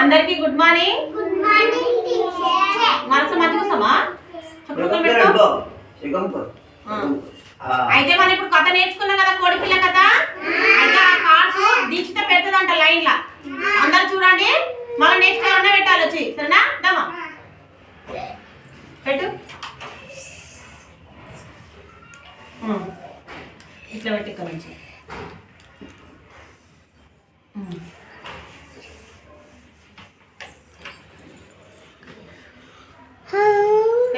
అందరికి good morning. Good teacher మనసు పెట్టు. అయితే మనం ఇప్పుడు కథ నేర్చుకున్నాం కదా కోడి పిల్ల కథ? అయితే ఆ కార్డ్స్ దీక్షిత పెడుతుందంట లైన్ లా అందరు చూడండి. మళ్ళీ నెక్స్ట్ ఎవరన్నా పెట్టాలి వచ్చి. సరేనా? దమ్మా పెట్టు. ఇట్లా పెట్టి ఇక్కడ నుంచి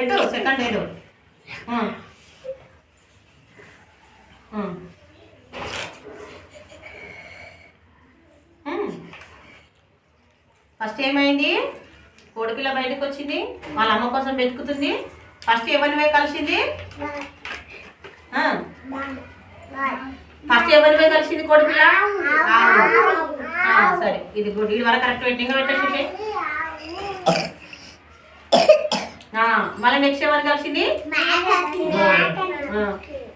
పెట్టు సెకండ్ ఎయిడ్ ఫస్ట్ ఏమైంది? కోడిపిల్ల బయటకు వచ్చింది. వాళ్ళ అమ్మ కోసం వెతుకుతుంది. ఫస్ట్ ఎవరివే కలిసింది? ఫస్ట్ ఎవరివే కలిసింది కోడిపిల్ల సరే. ఇది గుడ్. ఇది వరకు కరెక్ట్ వెయిటింగ్ పెట్టేసి మళ్ళీ నెక్స్ట్ ఎవరిని కలిసింది?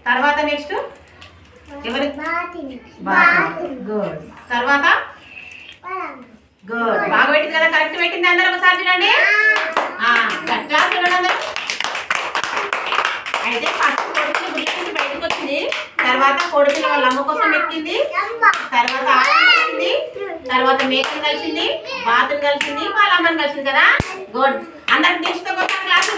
తర్వాత నెక్స్ట్ ఎవరి? గుడ్. తర్వాత? గుడ్. బాగా పెట్టింది కదా కరెక్ట్ పెట్టింది అందరూ ఒకసారి చూడండి. ఆ, క్లాస్ చూడండి అందరూ. అయితే ఫస్ట్ కొడుకుని గుర్తించి బయటకు వచ్చింది తర్వాత కొడుకుని వాళ్ళ అమ్మ కోసం పెట్టింది. తర్వాత కలిసింది. తర్వాత మేకని కలిసింది. బాతుని కలిసింది. వాళ్ళ అమ్మని కలిసింది కదా. గుడ్. అందరికి నెక్స్ట్ క్లాస్